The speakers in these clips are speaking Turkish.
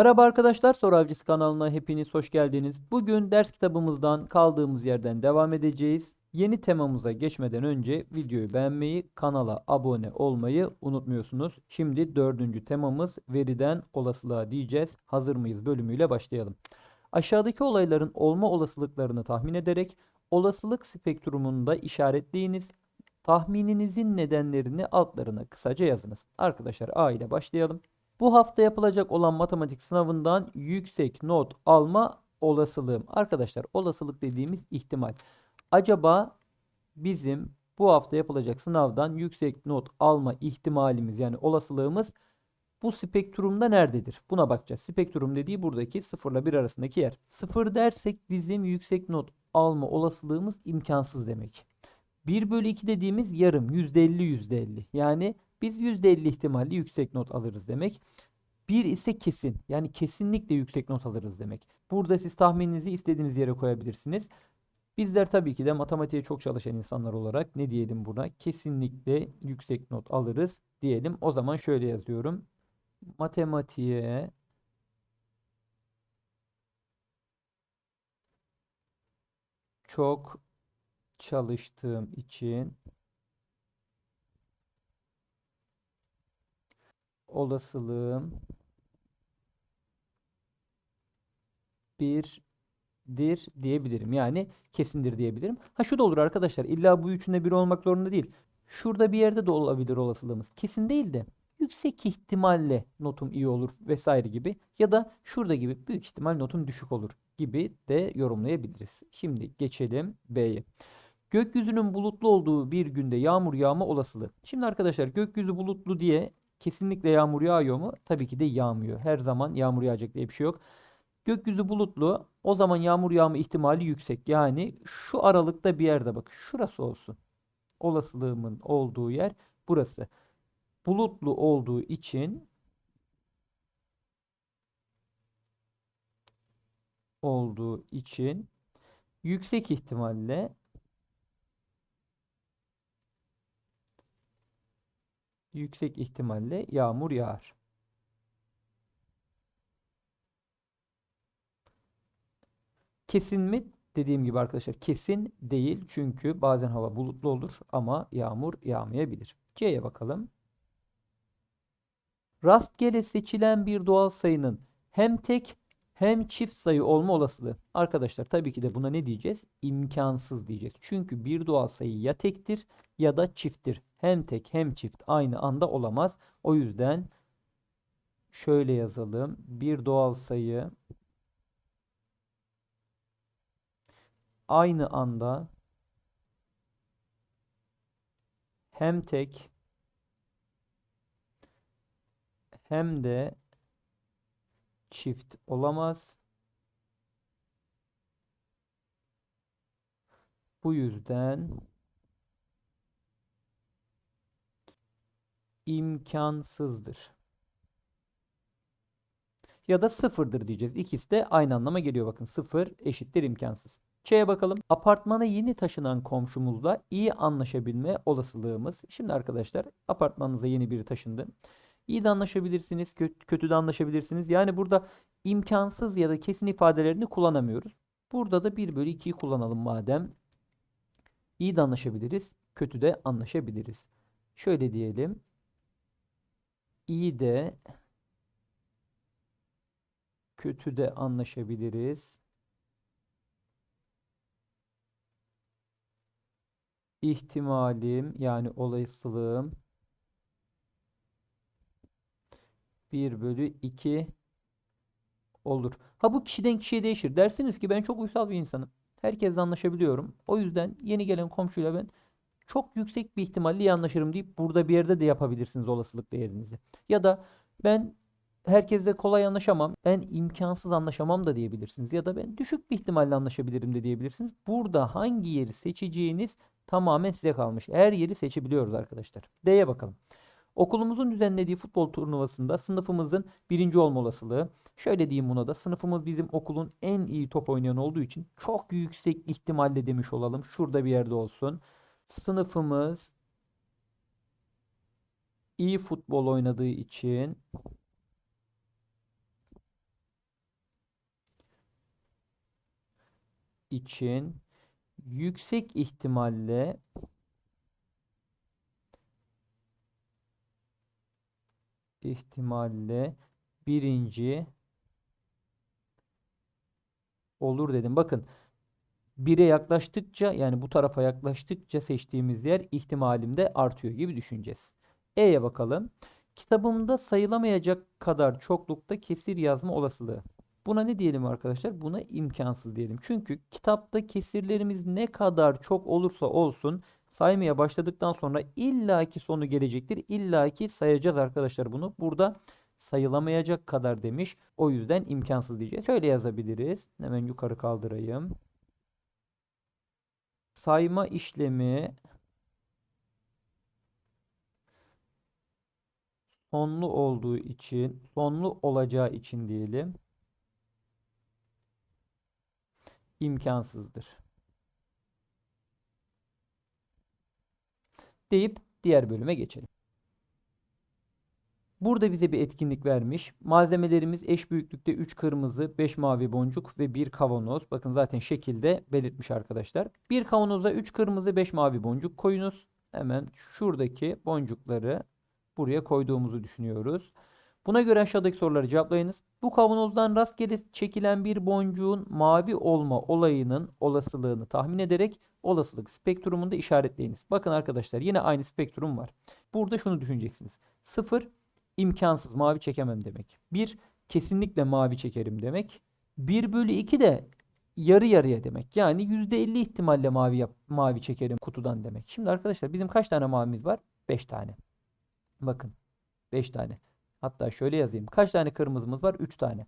Merhaba arkadaşlar, Soru Avcısı kanalına hepiniz hoş geldiniz. Bugün ders kitabımızdan kaldığımız yerden devam edeceğiz. Yeni temamıza geçmeden önce videoyu beğenmeyi, kanala abone olmayı unutmuyorsunuz. Şimdi dördüncü temamız veriden olasılığa diyeceğiz. Hazır mıyız bölümüyle başlayalım. Aşağıdaki olayların olma olasılıklarını tahmin ederek olasılık spektrumunda işaretleyiniz. Tahmininizin nedenlerini altlarına kısaca yazınız. Arkadaşlar A ile başlayalım. Bu hafta yapılacak olan matematik sınavından yüksek not alma olasılığım. Arkadaşlar olasılık dediğimiz ihtimal. Acaba bizim bu hafta yapılacak sınavdan yüksek not alma ihtimalimiz yani olasılığımız bu spektrumda nerededir? Buna bakacağız. Spektrum dediği buradaki 0 ile 1 arasındaki yer. 0 dersek bizim yüksek not alma olasılığımız imkansız demek. 1 bölü 2 dediğimiz yarım. %50 %50. Yani biz %50 ihtimalle yüksek not alırız demek. 1 ise kesin. Yani kesinlikle yüksek not alırız demek. Burada siz tahmininizi istediğiniz yere koyabilirsiniz. Bizler tabii ki de matematiğe çok çalışan insanlar olarak ne diyelim buna? Kesinlikle yüksek not alırız diyelim. O zaman şöyle yazıyorum. Matematiğe çok çalıştığım için olasılığım birdir diyebilirim. Yani kesindir diyebilirim. Ha şu da olur arkadaşlar. İlla bu üçünde bir olmak zorunda değil. Şurada bir yerde de olabilir olasılığımız. Kesin değil de yüksek ihtimalle notum iyi olur vesaire gibi ya da şurada gibi büyük ihtimal notum düşük olur gibi de yorumlayabiliriz. Şimdi geçelim B'ye. Gökyüzünün bulutlu olduğu bir günde yağmur yağma olasılığı. Şimdi arkadaşlar gökyüzü bulutlu diye kesinlikle yağmur yağıyor mu? Tabii ki de yağmıyor. Her zaman yağmur yağacak diye bir şey yok. Gökyüzü bulutlu. O zaman yağmur yağma ihtimali yüksek. Yani şu aralıkta bir yerde bak. Şurası olsun. Olasılığımın olduğu yer burası. Bulutlu olduğu için olduğu için yüksek ihtimalle yüksek ihtimalle yağmur yağar. Kesin mi? Dediğim gibi arkadaşlar kesin değil. Çünkü bazen hava bulutlu olur ama yağmur yağmayabilir. C'ye bakalım. Rastgele seçilen bir doğal sayının hem tek hem çift sayı olma olasılığı. Arkadaşlar tabii ki de buna ne diyeceğiz? İmkansız diyeceğiz. Çünkü bir doğal sayı ya tektir ya da çifttir. Hem tek hem çift aynı anda olamaz. O yüzden şöyle yazalım. Bir doğal sayı aynı anda hem tek hem de çift olamaz. Bu yüzden imkansızdır. Ya da sıfırdır diyeceğiz. İkisi de aynı anlama geliyor bakın. Sıfır eşittir imkansız. Ç'ye bakalım. Apartmana yeni taşınan komşumuzla iyi anlaşabilme olasılığımız. Şimdi arkadaşlar apartmanınıza yeni biri taşındı. İyi de anlaşabilirsiniz, kötü, de anlaşabilirsiniz. Yani burada imkansız ya da kesin ifadelerini kullanamıyoruz. Burada da 1 bölü 2'yi kullanalım madem. İyi de anlaşabiliriz, kötü de anlaşabiliriz. Şöyle diyelim. İyi de kötü de anlaşabiliriz. İhtimalim yani olasılığım 1 bölü 2 olur. Ha bu kişiden kişiye değişir. Dersiniz ki ben çok uysal bir insanım. Herkesle anlaşabiliyorum. O yüzden yeni gelen komşuyla ben çok yüksek bir ihtimalle iyi anlaşırım deyip burada bir yerde de yapabilirsiniz olasılık değerinizi. Ya da ben herkesle kolay anlaşamam. Ben imkansız anlaşamam da diyebilirsiniz. Ya da ben düşük bir ihtimalle anlaşabilirim de diyebilirsiniz. Burada hangi yeri seçeceğiniz tamamen size kalmış. Her yeri seçebiliyoruz arkadaşlar. D'ye bakalım. Okulumuzun düzenlediği futbol turnuvasında sınıfımızın birinci olma olasılığı. Şöyle diyeyim buna da sınıfımız bizim okulun en iyi top oynayan olduğu için çok yüksek ihtimalle demiş olalım. Şurada bir yerde olsun sınıfımız iyi futbol oynadığı için için yüksek ihtimalle ihtimalle birinci olur dedim. Bakın 1'e yaklaştıkça yani bu tarafa yaklaştıkça seçtiğimiz yer ihtimalimde artıyor gibi düşüneceğiz. E'ye bakalım. Kitabımda sayılamayacak kadar çoklukta kesir yazma olasılığı. Buna ne diyelim arkadaşlar? Buna imkansız diyelim. Çünkü kitapta kesirlerimiz ne kadar çok olursa olsun saymaya başladıktan sonra illaki sonu gelecektir. İllaki sayacağız arkadaşlar bunu. Burada sayılamayacak kadar demiş. O yüzden imkansız diyeceğiz. Şöyle yazabiliriz. Hemen yukarı kaldırayım. Sayma işlemi sonlu olduğu için, sonlu olacağı için diyelim. imkansızdır. Deyip diğer bölüme geçelim. Burada bize bir etkinlik vermiş. Malzemelerimiz eş büyüklükte 3 kırmızı, 5 mavi boncuk ve 1 kavanoz. Bakın zaten şekilde belirtmiş arkadaşlar. Bir kavanoza 3 kırmızı, 5 mavi boncuk koyunuz. Hemen şuradaki boncukları buraya koyduğumuzu düşünüyoruz. Buna göre aşağıdaki soruları cevaplayınız. Bu kavanozdan rastgele çekilen bir boncuğun mavi olma olayının olasılığını tahmin ederek olasılık spektrumunda işaretleyiniz. Bakın arkadaşlar yine aynı spektrum var. Burada şunu düşüneceksiniz. 0 imkansız mavi çekemem demek. 1 kesinlikle mavi çekerim demek. 1 bölü 2 de yarı yarıya demek. Yani %50 ihtimalle mavi yap, mavi çekerim kutudan demek. Şimdi arkadaşlar bizim kaç tane mavimiz var? 5 tane. Bakın 5 tane. Hatta şöyle yazayım. Kaç tane kırmızımız var? 3 tane.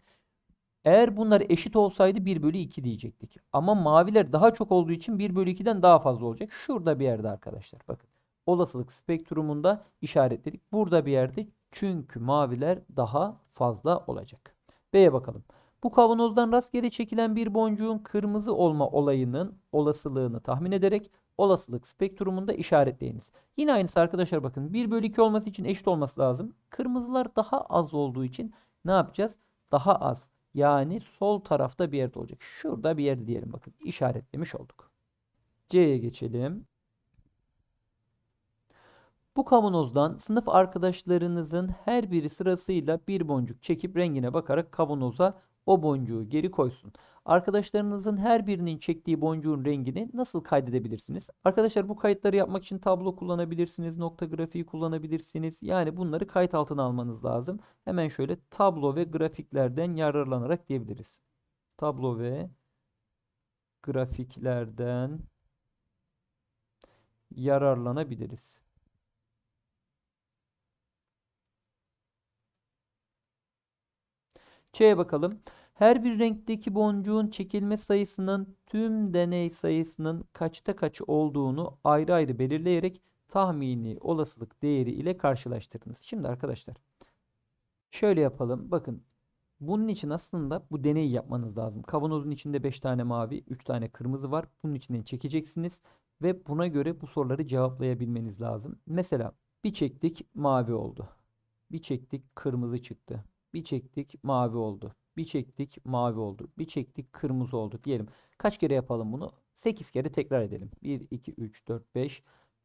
Eğer bunlar eşit olsaydı 1 bölü 2 diyecektik. Ama maviler daha çok olduğu için 1 bölü 2'den daha fazla olacak. Şurada bir yerde arkadaşlar. Bakın. Olasılık spektrumunda işaretledik. Burada bir yerde çünkü maviler daha fazla olacak. B'ye bakalım. Bu kavanozdan rastgele çekilen bir boncuğun kırmızı olma olayının olasılığını tahmin ederek olasılık spektrumunda işaretleyiniz. Yine aynısı arkadaşlar bakın 1 bölü 2 olması için eşit olması lazım. Kırmızılar daha az olduğu için ne yapacağız? Daha az. Yani sol tarafta bir yerde olacak. Şurada bir yerde diyelim bakın. işaretlemiş olduk. C'ye geçelim. Bu kavanozdan sınıf arkadaşlarınızın her biri sırasıyla bir boncuk çekip rengine bakarak kavanoza o boncuğu geri koysun. Arkadaşlarınızın her birinin çektiği boncuğun rengini nasıl kaydedebilirsiniz? Arkadaşlar bu kayıtları yapmak için tablo kullanabilirsiniz, nokta grafiği kullanabilirsiniz. Yani bunları kayıt altına almanız lazım. Hemen şöyle tablo ve grafiklerden yararlanarak diyebiliriz. Tablo ve grafiklerden yararlanabiliriz. Ç'ye bakalım. Her bir renkteki boncuğun çekilme sayısının tüm deney sayısının kaçta kaç olduğunu ayrı ayrı belirleyerek tahmini olasılık değeri ile karşılaştırdınız. Şimdi arkadaşlar şöyle yapalım. Bakın bunun için aslında bu deneyi yapmanız lazım. Kavanozun içinde 5 tane mavi, 3 tane kırmızı var. Bunun içinden çekeceksiniz ve buna göre bu soruları cevaplayabilmeniz lazım. Mesela bir çektik mavi oldu. Bir çektik kırmızı çıktı. Bir çektik mavi oldu. Bir çektik mavi oldu. Bir çektik kırmızı oldu diyelim. Kaç kere yapalım bunu? 8 kere tekrar edelim. 1, 2, 3, 4, 5.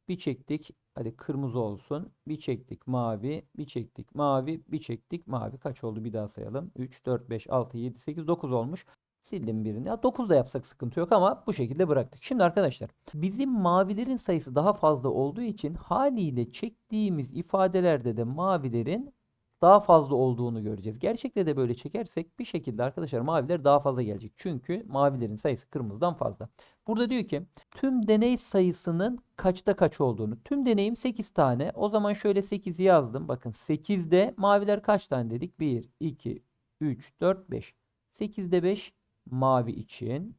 Bir çektik. Hadi kırmızı olsun. Bir çektik mavi. Bir çektik mavi. Bir çektik mavi. Kaç oldu? Bir daha sayalım. 3, 4, 5, 6, 7, 8, 9 olmuş. Sildim birini. Ya 9 da yapsak sıkıntı yok ama bu şekilde bıraktık. Şimdi arkadaşlar bizim mavilerin sayısı daha fazla olduğu için haliyle çektiğimiz ifadelerde de mavilerin daha fazla olduğunu göreceğiz. Gerçekte de böyle çekersek bir şekilde arkadaşlar maviler daha fazla gelecek. Çünkü mavilerin sayısı kırmızıdan fazla. Burada diyor ki tüm deney sayısının kaçta kaç olduğunu. Tüm deneyim 8 tane. O zaman şöyle 8'i yazdım. Bakın 8'de maviler kaç tane dedik? 1, 2, 3, 4, 5. 8'de 5 mavi için.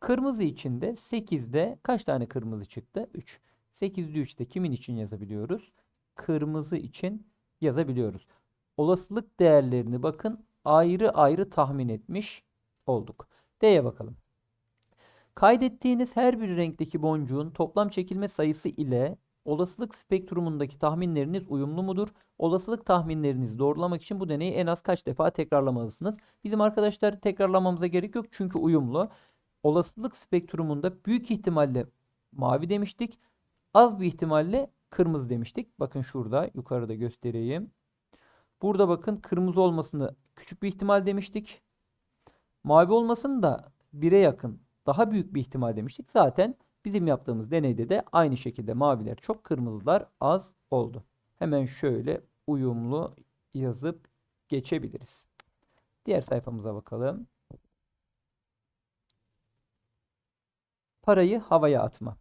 Kırmızı için de 8'de kaç tane kırmızı çıktı? 3. 8'de 3'te kimin için yazabiliyoruz? Kırmızı için yazabiliyoruz. Olasılık değerlerini bakın ayrı ayrı tahmin etmiş olduk. D'ye bakalım. Kaydettiğiniz her bir renkteki boncuğun toplam çekilme sayısı ile Olasılık spektrumundaki tahminleriniz uyumlu mudur? Olasılık tahminlerinizi doğrulamak için bu deneyi en az kaç defa tekrarlamalısınız? Bizim arkadaşlar tekrarlamamıza gerek yok çünkü uyumlu. Olasılık spektrumunda büyük ihtimalle mavi demiştik. Az bir ihtimalle kırmızı demiştik. Bakın şurada yukarıda göstereyim. Burada bakın kırmızı olmasını küçük bir ihtimal demiştik. Mavi olmasını da 1'e yakın daha büyük bir ihtimal demiştik. Zaten bizim yaptığımız deneyde de aynı şekilde maviler çok kırmızılar az oldu. Hemen şöyle uyumlu yazıp geçebiliriz. Diğer sayfamıza bakalım. Parayı havaya atma.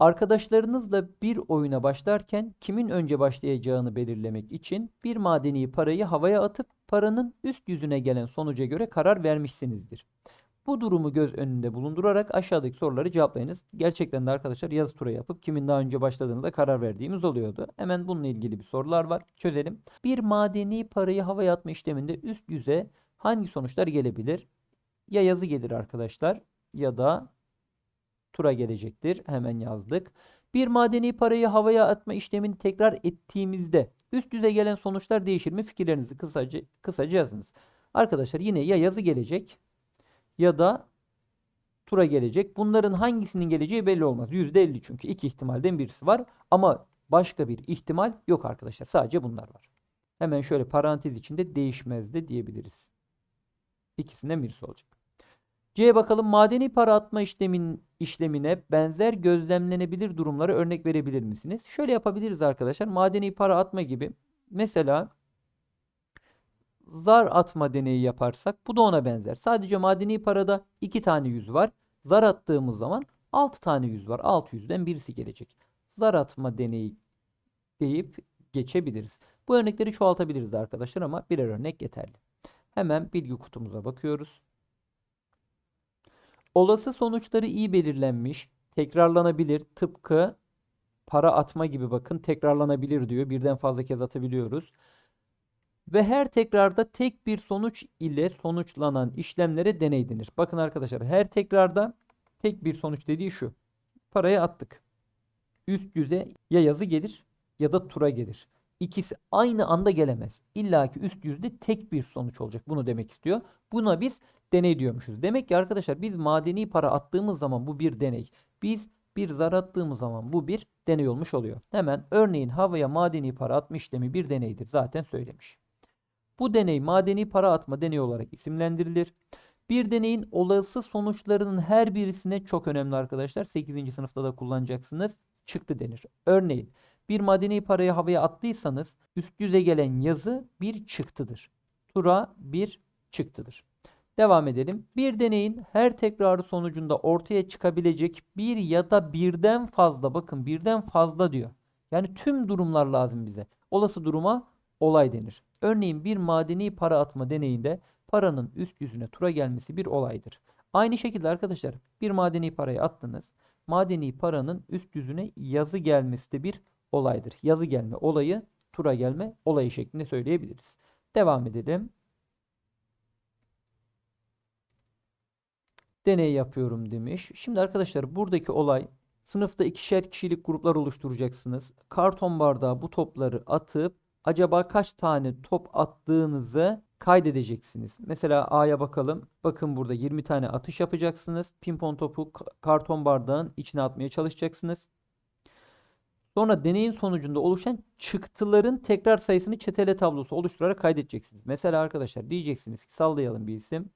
Arkadaşlarınızla bir oyuna başlarken kimin önce başlayacağını belirlemek için bir madeni parayı havaya atıp paranın üst yüzüne gelen sonuca göre karar vermişsinizdir. Bu durumu göz önünde bulundurarak aşağıdaki soruları cevaplayınız. Gerçekten de arkadaşlar yazı tura yapıp kimin daha önce başladığını da karar verdiğimiz oluyordu. Hemen bununla ilgili bir sorular var. Çözelim. Bir madeni parayı havaya atma işleminde üst yüze hangi sonuçlar gelebilir? Ya yazı gelir arkadaşlar ya da tura gelecektir. Hemen yazdık. Bir madeni parayı havaya atma işlemini tekrar ettiğimizde üst yüze gelen sonuçlar değişir mi? Fikirlerinizi kısaca, kısaca yazınız. Arkadaşlar yine ya yazı gelecek ya da tura gelecek. Bunların hangisinin geleceği belli olmaz. %50 çünkü iki ihtimalden birisi var. Ama başka bir ihtimal yok arkadaşlar. Sadece bunlar var. Hemen şöyle parantez içinde değişmez de diyebiliriz. İkisinden birisi olacak. C'ye bakalım. Madeni para atma işlemin, işlemine benzer gözlemlenebilir durumlara örnek verebilir misiniz? Şöyle yapabiliriz arkadaşlar. Madeni para atma gibi. Mesela zar atma deneyi yaparsak bu da ona benzer. Sadece madeni parada 2 tane yüz var. Zar attığımız zaman 6 tane yüz var. 6 yüzden birisi gelecek. Zar atma deneyi deyip geçebiliriz. Bu örnekleri çoğaltabiliriz arkadaşlar ama birer örnek yeterli. Hemen bilgi kutumuza bakıyoruz. Olası sonuçları iyi belirlenmiş, tekrarlanabilir, tıpkı para atma gibi bakın tekrarlanabilir diyor. Birden fazla kez atabiliyoruz. Ve her tekrarda tek bir sonuç ile sonuçlanan işlemlere deney denir. Bakın arkadaşlar her tekrarda tek bir sonuç dediği şu. Parayı attık. Üst yüze ya yazı gelir ya da tura gelir. İkisi aynı anda gelemez. İlla ki üst yüzde tek bir sonuç olacak. Bunu demek istiyor. Buna biz deney diyormuşuz. Demek ki arkadaşlar biz madeni para attığımız zaman bu bir deney. Biz bir zar attığımız zaman bu bir deney olmuş oluyor. Hemen örneğin havaya madeni para atma işlemi bir deneydir. Zaten söylemiş. Bu deney madeni para atma deneyi olarak isimlendirilir. Bir deneyin olası sonuçlarının her birisine çok önemli arkadaşlar. 8. sınıfta da kullanacaksınız. Çıktı denir. Örneğin bir madeni parayı havaya attıysanız üst yüze gelen yazı bir çıktıdır. Tura bir çıktıdır. Devam edelim. Bir deneyin her tekrarı sonucunda ortaya çıkabilecek bir ya da birden fazla bakın birden fazla diyor. Yani tüm durumlar lazım bize. Olası duruma olay denir. Örneğin bir madeni para atma deneyinde paranın üst yüzüne tura gelmesi bir olaydır. Aynı şekilde arkadaşlar bir madeni parayı attınız. Madeni paranın üst yüzüne yazı gelmesi de bir olaydır. Yazı gelme olayı, tura gelme olayı şeklinde söyleyebiliriz. Devam edelim. Deney yapıyorum demiş. Şimdi arkadaşlar buradaki olay sınıfta ikişer kişilik gruplar oluşturacaksınız. Karton bardağa bu topları atıp acaba kaç tane top attığınızı kaydedeceksiniz. Mesela A'ya bakalım. Bakın burada 20 tane atış yapacaksınız. Pimpon topu karton bardağın içine atmaya çalışacaksınız. Sonra deneyin sonucunda oluşan çıktıların tekrar sayısını çetele tablosu oluşturarak kaydedeceksiniz. Mesela arkadaşlar diyeceksiniz ki sallayalım bir isim.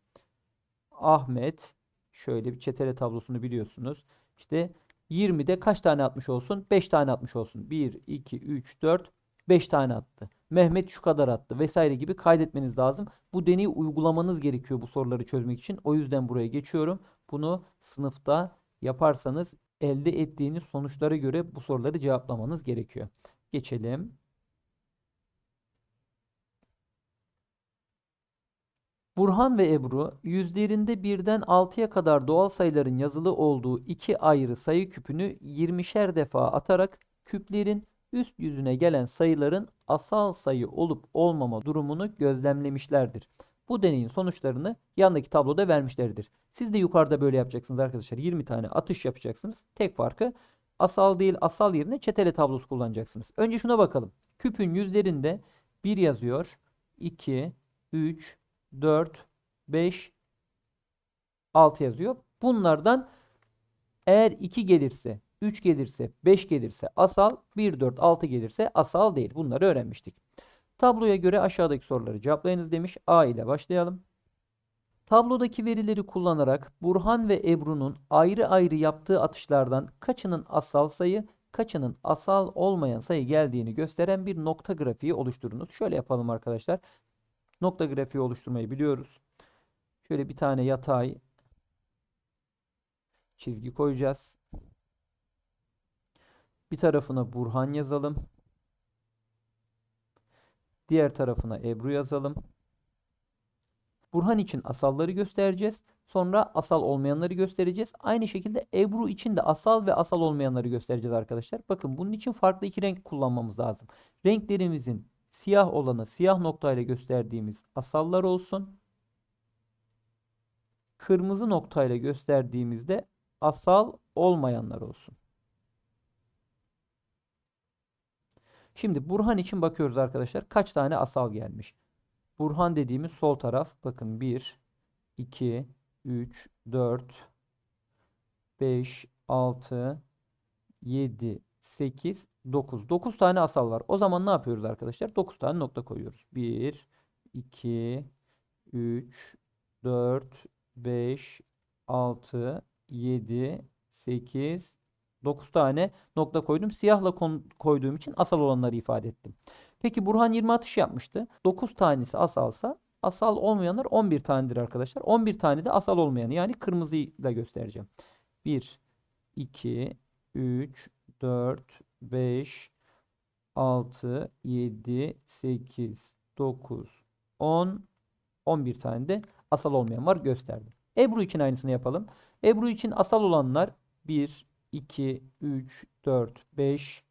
Ahmet şöyle bir çetele tablosunu biliyorsunuz. İşte 20'de kaç tane atmış olsun? 5 tane atmış olsun. 1, 2, 3, 4, 5 tane attı. Mehmet şu kadar attı vesaire gibi kaydetmeniz lazım. Bu deneyi uygulamanız gerekiyor bu soruları çözmek için. O yüzden buraya geçiyorum. Bunu sınıfta yaparsanız elde ettiğiniz sonuçlara göre bu soruları cevaplamanız gerekiyor. Geçelim. Burhan ve Ebru yüzlerinde birden 6'ya kadar doğal sayıların yazılı olduğu iki ayrı sayı küpünü 20'şer defa atarak küplerin üst yüzüne gelen sayıların asal sayı olup olmama durumunu gözlemlemişlerdir. Bu deneyin sonuçlarını yandaki tabloda vermişlerdir. Siz de yukarıda böyle yapacaksınız arkadaşlar. 20 tane atış yapacaksınız. Tek farkı Asal değil asal yerine çetele tablosu kullanacaksınız. Önce şuna bakalım. Küpün yüzlerinde 1 yazıyor. 2, 3, 4, 5, 6 yazıyor. Bunlardan eğer 2 gelirse, 3 gelirse, 5 gelirse asal, 1, 4, 6 gelirse asal değil. Bunları öğrenmiştik. Tabloya göre aşağıdaki soruları cevaplayınız demiş. A ile başlayalım. Tablodaki verileri kullanarak Burhan ve Ebru'nun ayrı ayrı yaptığı atışlardan kaçının asal sayı, kaçının asal olmayan sayı geldiğini gösteren bir nokta grafiği oluşturunuz. Şöyle yapalım arkadaşlar. Nokta grafiği oluşturmayı biliyoruz. Şöyle bir tane yatay çizgi koyacağız. Bir tarafına Burhan yazalım. Diğer tarafına Ebru yazalım. Burhan için asalları göstereceğiz. Sonra asal olmayanları göstereceğiz. Aynı şekilde Ebru için de asal ve asal olmayanları göstereceğiz arkadaşlar. Bakın bunun için farklı iki renk kullanmamız lazım. Renklerimizin siyah olanı siyah noktayla gösterdiğimiz asallar olsun. Kırmızı noktayla gösterdiğimizde asal olmayanlar olsun. Şimdi Burhan için bakıyoruz arkadaşlar. Kaç tane asal gelmiş? Burhan dediğimiz sol taraf. Bakın 1, 2, 3, 4, 5, 6, 7, 8, 9. 9 tane asal var. O zaman ne yapıyoruz arkadaşlar? 9 tane nokta koyuyoruz. 1, 2, 3, 4, 5, 6, 7, 8, 9 tane nokta koydum. Siyahla koyduğum için asal olanları ifade ettim. Peki Burhan 20 atış yapmıştı. 9 tanesi asalsa asal olmayanlar 11 tanedir arkadaşlar. 11 tane de asal olmayanı yani kırmızıyla göstereceğim. 1, 2, 3, 4, 5, 6, 7, 8, 9, 10, 11 tane de asal olmayan var gösterdim. Ebru için aynısını yapalım. Ebru için asal olanlar 1, 2, 3, 4, 5,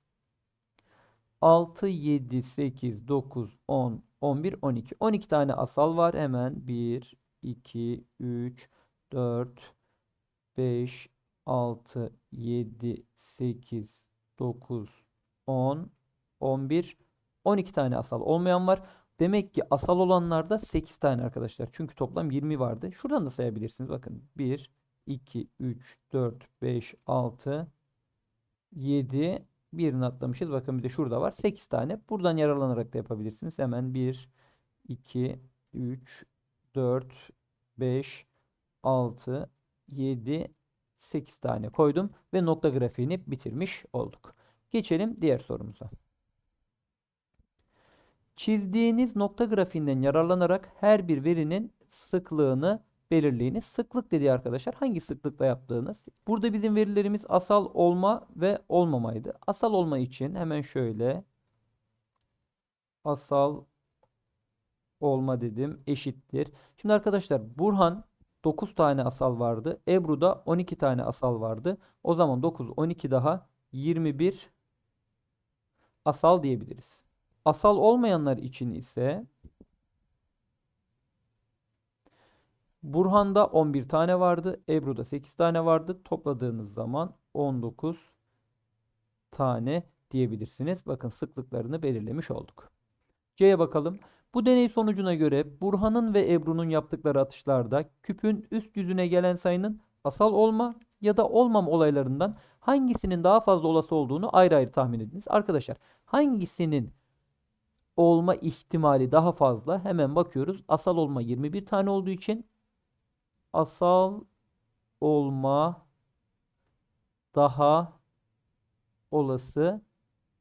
6, 7, 8, 9, 10, 11, 12. 12 tane asal var. Hemen 1, 2, 3, 4, 5, 6, 7, 8, 9, 10, 11, 12 tane asal olmayan var. Demek ki asal olanlarda 8 tane arkadaşlar. Çünkü toplam 20 vardı. Şuradan da sayabilirsiniz. Bakın 1, 2, 3, 4, 5, 6, 7, birini atlamışız. Bakın bir de şurada var. 8 tane. Buradan yararlanarak da yapabilirsiniz. Hemen 1, 2, 3, 4, 5, 6, 7, 8 tane koydum. Ve nokta grafiğini bitirmiş olduk. Geçelim diğer sorumuza. Çizdiğiniz nokta grafiğinden yararlanarak her bir verinin sıklığını belirleyiniz. Sıklık dediği arkadaşlar hangi sıklıkla yaptığınız. Burada bizim verilerimiz asal olma ve olmamaydı. Asal olma için hemen şöyle asal olma dedim eşittir. Şimdi arkadaşlar Burhan 9 tane asal vardı. Ebru'da 12 tane asal vardı. O zaman 9 12 daha 21 asal diyebiliriz. Asal olmayanlar için ise Burhan'da 11 tane vardı. Ebru'da 8 tane vardı. Topladığınız zaman 19 tane diyebilirsiniz. Bakın sıklıklarını belirlemiş olduk. C'ye bakalım. Bu deney sonucuna göre Burhan'ın ve Ebru'nun yaptıkları atışlarda küpün üst yüzüne gelen sayının asal olma ya da olmam olaylarından hangisinin daha fazla olası olduğunu ayrı ayrı tahmin ediniz. Arkadaşlar hangisinin olma ihtimali daha fazla hemen bakıyoruz. Asal olma 21 tane olduğu için asal olma daha olası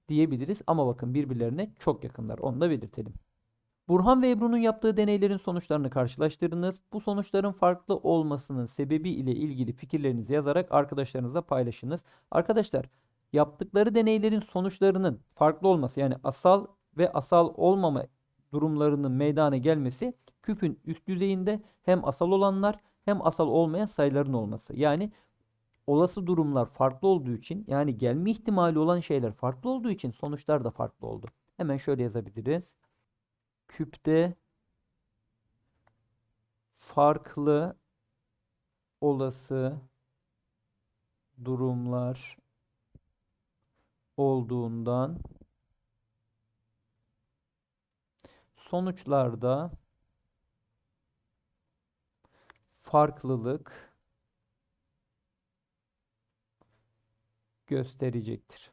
diyebiliriz. Ama bakın birbirlerine çok yakınlar. Onu da belirtelim. Burhan ve Ebru'nun yaptığı deneylerin sonuçlarını karşılaştırınız. Bu sonuçların farklı olmasının sebebi ile ilgili fikirlerinizi yazarak arkadaşlarınızla paylaşınız. Arkadaşlar yaptıkları deneylerin sonuçlarının farklı olması yani asal ve asal olmama durumlarının meydana gelmesi küpün üst yüzeyinde hem asal olanlar hem asal olmayan sayıların olması. Yani olası durumlar farklı olduğu için yani gelme ihtimali olan şeyler farklı olduğu için sonuçlar da farklı oldu. Hemen şöyle yazabiliriz. Küpte farklı olası durumlar olduğundan sonuçlarda farklılık gösterecektir.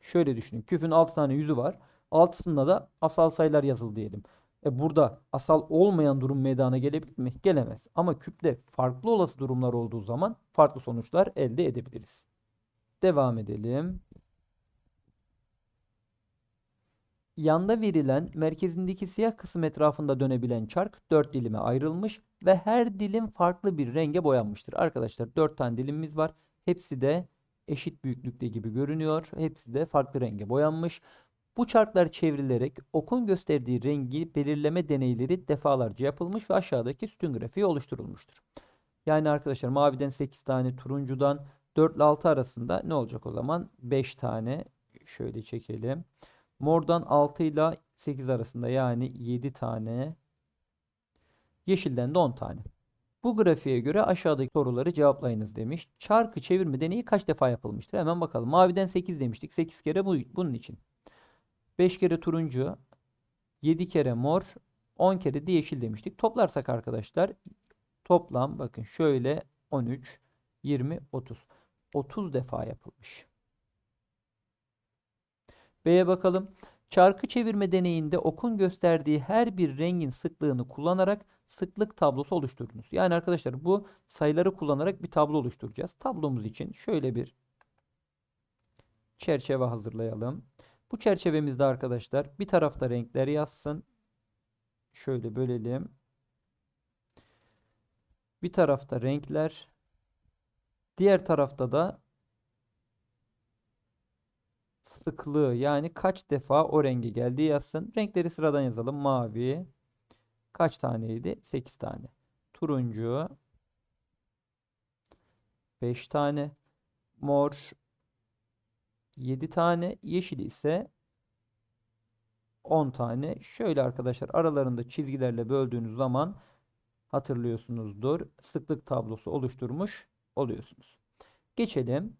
Şöyle düşünün. Küpün 6 tane yüzü var. Altısında da asal sayılar yazılı diyelim. E burada asal olmayan durum meydana gelebilir mi? Gelemez. Ama küpte farklı olası durumlar olduğu zaman farklı sonuçlar elde edebiliriz. Devam edelim. Yanda verilen merkezindeki siyah kısım etrafında dönebilen çark 4 dilime ayrılmış ve her dilim farklı bir renge boyanmıştır. Arkadaşlar 4 tane dilimimiz var. Hepsi de eşit büyüklükte gibi görünüyor. Hepsi de farklı renge boyanmış. Bu çarklar çevrilerek okun gösterdiği rengi belirleme deneyleri defalarca yapılmış ve aşağıdaki sütun grafiği oluşturulmuştur. Yani arkadaşlar maviden 8 tane, turuncudan 4 ile 6 arasında ne olacak o zaman? 5 tane şöyle çekelim. Mordan 6 ile 8 arasında yani 7 tane. Yeşilden de 10 tane. Bu grafiğe göre aşağıdaki soruları cevaplayınız demiş. Çarkı çevirme deneyi kaç defa yapılmıştır? Hemen bakalım. Maviden 8 demiştik. 8 kere bu, bunun için. 5 kere turuncu, 7 kere mor, 10 kere de yeşil demiştik. Toplarsak arkadaşlar toplam bakın şöyle 13, 20, 30. 30 defa yapılmış. B'ye bakalım. Çarkı çevirme deneyinde okun gösterdiği her bir rengin sıklığını kullanarak sıklık tablosu oluşturdunuz. Yani arkadaşlar bu sayıları kullanarak bir tablo oluşturacağız. Tablomuz için şöyle bir çerçeve hazırlayalım. Bu çerçevemizde arkadaşlar bir tarafta renkler yazsın. Şöyle bölelim. Bir tarafta renkler. Diğer tarafta da sıklığı yani kaç defa o rengi geldi yazsın. Renkleri sıradan yazalım. Mavi kaç taneydi? 8 tane. Turuncu 5 tane. Mor 7 tane. Yeşil ise 10 tane. Şöyle arkadaşlar aralarında çizgilerle böldüğünüz zaman hatırlıyorsunuzdur. Sıklık tablosu oluşturmuş oluyorsunuz. Geçelim.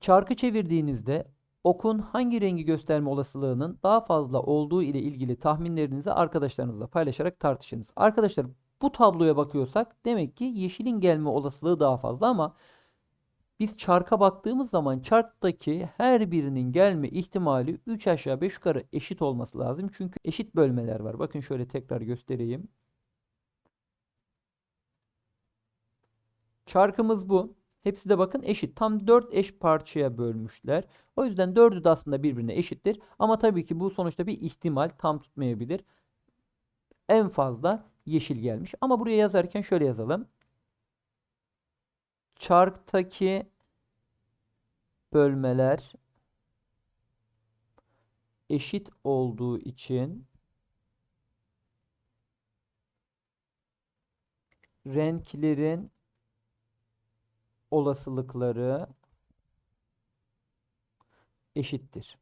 Çarkı çevirdiğinizde okun hangi rengi gösterme olasılığının daha fazla olduğu ile ilgili tahminlerinizi arkadaşlarınızla paylaşarak tartışınız. Arkadaşlar bu tabloya bakıyorsak demek ki yeşilin gelme olasılığı daha fazla ama biz çarka baktığımız zaman çarktaki her birinin gelme ihtimali 3 aşağı 5 yukarı eşit olması lazım. Çünkü eşit bölmeler var. Bakın şöyle tekrar göstereyim. Çarkımız bu. Hepsi de bakın eşit. Tam 4 eş parçaya bölmüşler. O yüzden 4'ü de aslında birbirine eşittir. Ama tabii ki bu sonuçta bir ihtimal tam tutmayabilir. En fazla yeşil gelmiş. Ama buraya yazarken şöyle yazalım. Çarktaki bölmeler eşit olduğu için renklerin olasılıkları eşittir.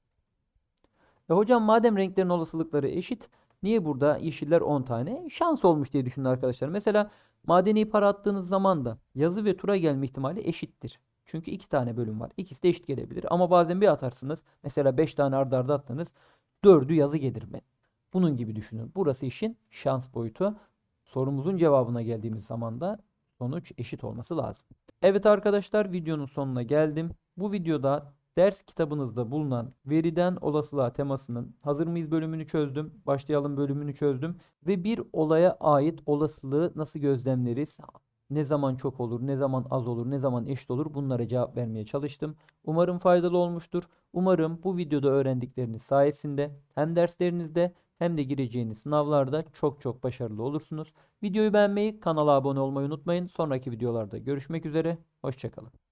E hocam madem renklerin olasılıkları eşit niye burada yeşiller 10 tane? Şans olmuş diye düşünün arkadaşlar. Mesela madeni para attığınız zaman da yazı ve tura gelme ihtimali eşittir. Çünkü iki tane bölüm var. İkisi de eşit gelebilir. Ama bazen bir atarsınız. Mesela 5 tane ardarda arda attınız. 4'ü yazı gelir mi? Bunun gibi düşünün. Burası işin şans boyutu. Sorumuzun cevabına geldiğimiz zaman da sonuç eşit olması lazım. Evet arkadaşlar videonun sonuna geldim. Bu videoda ders kitabınızda bulunan veriden olasılığa temasının hazır mıyız bölümünü çözdüm. Başlayalım bölümünü çözdüm. Ve bir olaya ait olasılığı nasıl gözlemleriz? Ne zaman çok olur, ne zaman az olur, ne zaman eşit olur bunlara cevap vermeye çalıştım. Umarım faydalı olmuştur. Umarım bu videoda öğrendikleriniz sayesinde hem derslerinizde hem de gireceğiniz sınavlarda çok çok başarılı olursunuz. Videoyu beğenmeyi, kanala abone olmayı unutmayın. Sonraki videolarda görüşmek üzere. Hoşçakalın.